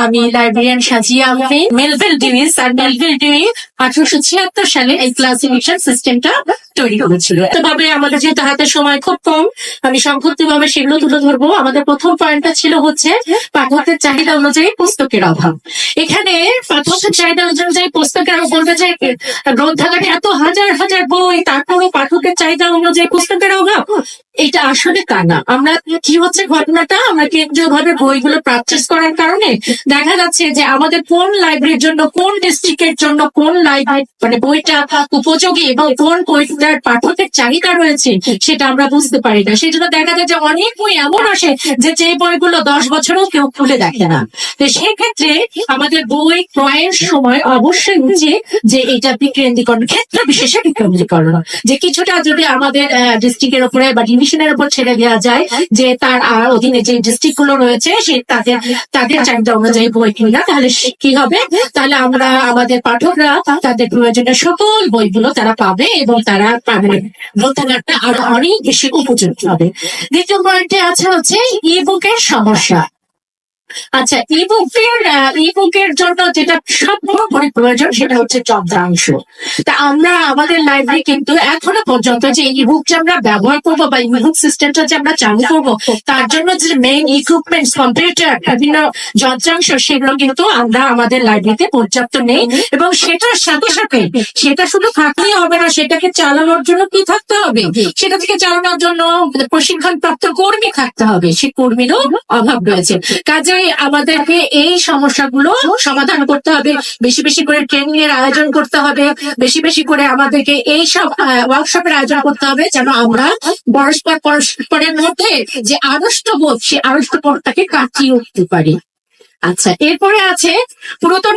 আমি লাইব্রেরিয়ান সাজিয়া আমি মেলভেল ডিউইস আর মেলভেল ডিউই আঠারোশো ছিয়াত্তর সালে এই ক্লাসিফিকেশন সিস্টেমটা তৈরি করেছিল। তবে আমাদের যেহেতু হাতে সময় খুব কম, আমি সংক্ষিপ্ত ভাবে সেগুলো তুলে ধরবো। আমাদের প্রথম পয়েন্টটা ছিল হচ্ছে পাঠকের চাহিদা অনুযায়ী পুস্তকের অভাব। এখানে পাঠকের চাহিদা অনুযায়ী পুস্তকের বলতে চাই গ্রন্থাগারে এত হাজার হাজার বই তারপরে পাঠকের চাহিদা অনুযায়ী পুস্তকের অভাব, এটা আসলে তা না। আমরা কি হচ্ছে ঘটনাটা? আমরা কেন্দ্রীয় ভাবে বইগুলো পারচেস করার কারণে দেখা যাচ্ছে যে আমাদের কোন লাইব্রেরির জন্য, কোন ডিস্ট্রিক্টের জন্য, কোন লাইব্রেরি মানে বইটা উপযোগী এবং কোন বইটার পাঠকের চাহিদা রয়েছে, সেটা আমরা বুঝতে পারি না। সেই জন্য দেখা যায় যে অনেক বই এমন আসে যে যে বইগুলো দশ বছরও কেউ খুলে দেখে না। তো সেক্ষেত্রে আমাদের বই ক্রয়ের সময় অবশ্যই উচিত যে এটা বিকেন্দ্রীকরণ ক্ষেত্র বিশেষে বিকেন্দ্রীকরণ যে কিছুটা যদি আমাদের ডিস্ট্রিক্টের উপরে বা ডিভিশনের উপর ছেড়ে দেওয়া যায়, যে তার অধীনে যে ডিস্ট্রিক্টগুলো রয়েছে, সে তাদের তাদের চাহিদা অনুযায়ী বই কিনা, তাহলে কি হবে? তাহলে আমরা, আমাদের পাঠকরা তাদের প্রয়োজনীয় সকল বইগুলো তারা পাবে এবং তারা পাবে। গ্রন্থাগারটা আরও অনেক বেশি উপযোগী হবে। দ্বিতীয় পয়েন্টে আছে হচ্ছে ই বুকের সমস্যা। আচ্ছা ই বুকের ই বুকের জন্য যেটা সর্বোপরি প্রয়োজন সেটা হচ্ছে যন্ত্রাংশ তা আমরা, আমাদের লাইব্রেরি কিন্তু এখনও পর্যন্ত যে ই বুক যে আমরা ব্যবহার করব বা ই বুক সিস্টেমটা যে আমরা চালু করব, তার জন্য যে মেইন ইকুইপমেন্টস কম্পিউটার বিভিন্ন যন্ত্রাংশ, সেগুলো কিন্তু আমরা আমাদের লাইব্রেরিতে পর্যাপ্ত নেই। এবং সেটার সাথে সাথে, সেটা শুধু থাকলেই হবে না, সেটাকে চালানোর জন্য কি থাকতে হবে? সেটা থেকে চালানোর জন্য প্রশিক্ষণ প্রাপ্ত কর্মী থাকতে হবে। সে কর্মীরও অভাব রয়েছে। কাজেই আমাদেরকে এই সমস্যাগুলো সমাধান করতে হবে। বেশি বেশি করে ট্রেনিং এর আয়োজন করতে হবে। বেশি বেশি করে আমাদেরকে এই সব ওয়ার্কশপের আয়োজন করতে হবে যেন আমরা পরস্পর, পরস্পরের মধ্যে যে আড়ষ্ট বোধ সে আড়ষ্ট বোধটাকে কাটিয়ে উঠতে পারি। আচ্ছা এরপরে আছে পুরাতন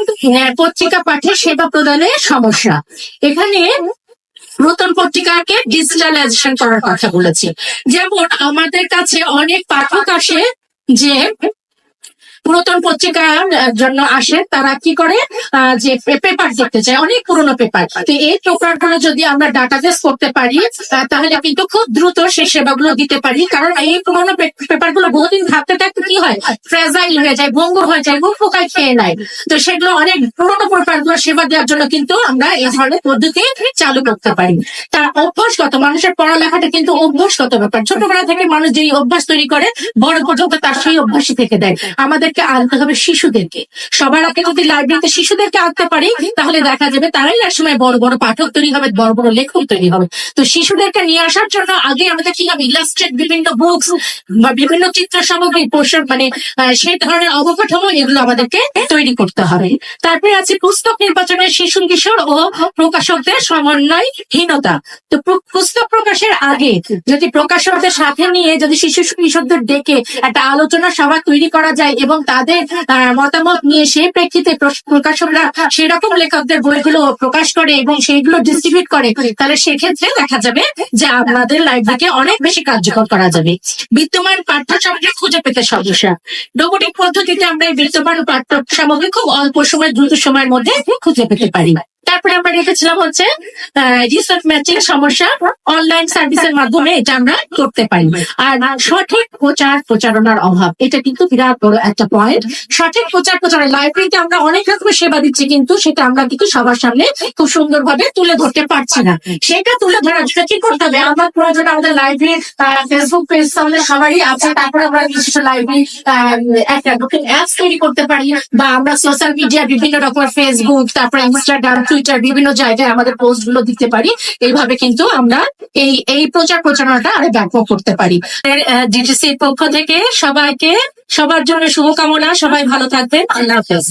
পত্রিকা পাঠে সেবা প্রদানের সমস্যা। এখানে নতুন পত্রিকাকে ডিজিটালাইজেশন করার কথা বলেছি। যেমন আমাদের কাছে অনেক পাঠক আসে যে পুরাতন পত্রিকার জন্য আসে। তারা কি করে? যে পেপার দেখতে চায়। অনেক পুরনো পেপার তো এই পেপারগুলো যদি আমরা ডাটাবেস করতে পারি তাহলে কিন্তু খুব দ্রুত সেই সেবাগুলো দিতে পারি। কারণ এই পুরোনো পেপারগুলো বহুদিন থাকতে থাকতে কি হয়? ফ্রেজাইল হয়ে যায়, ভঙ্গুর হয়ে যায় গুপোকায় পোকায় খেয়ে নেয়। তো সেগুলো অনেক পুরোনো পেপারগুলো সেবা দেওয়ার জন্য কিন্তু আমরা এই ধরনের পদ্ধতি চালু করতে পারি। তার অভ্যাসগত, মানুষের পড়ালেখাটা কিন্তু অভ্যাসগত ব্যাপার। ছোটবেলা থেকে মানুষ যেই অভ্যাস তৈরি করে, বড় পর্যন্ত তার সেই অভ্যাসই থেকে দেয়। আমাদেরকে আনতে হবে শিশুদেরকে। সবার আগে যদি লাইব্রেরিতে শিশুদেরকে আনতে পারি, তাহলে দেখা যাবে তারাই এক সময় বড় বড় পাঠক তৈরি হবে, বড় বড় লেখক তৈরি হবে। তো শিশুদেরকে নিয়ে আসার জন্য আগে আমাদের কি হবে? ইলাস্ট্রেট বিভিন্ন বুকস বা বিভিন্ন চিত্র সামগ্রী পোষণ মানে সেই ধরনের অবকাঠামো এগুলো আমাদেরকে তৈরি করতে হবে। তারপরে আছে পুস্তক নির্বাচনের শিশু কিশোর ও প্রকাশকদের সমন্বয়হীনতা। তো পুস্তক প্রকাশের আগে যদি প্রকাশকদের সাথে নিয়ে যদি শিশু কিশোরদের ডেকে একটা আলোচনা সভা তৈরি করা যায় এবং তাদের মতামত নিয়ে সেই প্রেক্ষিতে প্রকাশকরা সেরকম লেখকদের বইগুলো প্রকাশ করে এবং সেইগুলো ডিস্ট্রিবিউট করে, তাহলে সেক্ষেত্রে দেখা যাবে যে আমাদের লাইব্রেরিকে অনেক বেশি কার্যকর করা যাবে। বিদ্যমান পাঠ্য সামগ্রী খুঁজে পেতে সমস্যা। রোবোটিক পদ্ধতিতে আমরা এই বিদ্যমান পাঠ্য সামগ্রী খুব অল্প সময়, দ্রুত সময়ের মধ্যে খুঁজে পেতে পারি তারপরে আমরা রেখেছিলাম হচ্ছে রিসার্চ ম্যাচিং সমস্যা। অনলাইন সার্ভিসের মাধ্যমে এটা আমরা করতে পারি। আর সঠিক প্রচার প্রচারণার অভাব, এটা কিন্তু বিরাট বড় একটা পয়েন্ট সঠিক প্রচার প্রচারের লাইব্রেরিতে আমরা অনেক রকমের সেবা দিচ্ছি কিন্তু সেটা আমরা কিন্তু সবার সামনে খুব সুন্দরভাবে তুলে ধরতে পারছি না। সেটা তুলে ধরার জন্য কি করতে হবে? আমার প্রয়োজন আমাদের লাইব্রেরির ফেসবুক পেজ আমাদের সবারই আছে। তারপরে আমরা নিজস্ব লাইব্রেরি একটা অ্যাপস তৈরি করতে পারি। বা আমরা সোশ্যাল মিডিয়া বিভিন্ন রকমের ফেসবুক তারপরে ইনস্টাগ্রাম টুইটার বিভিন্ন জায়গায় আমাদের পোস্টগুলো দিতে পারি। এইভাবে কিন্তু আমরা এই এই প্রচার প্রচারণাটা আরও ব্যাপক করতে পারি। ডিটিসির পক্ষ থেকে সবাইকে সবার জন্য শুভকামনা। সবাই ভালো থাকবেন। আল্লাহ হাফেজ।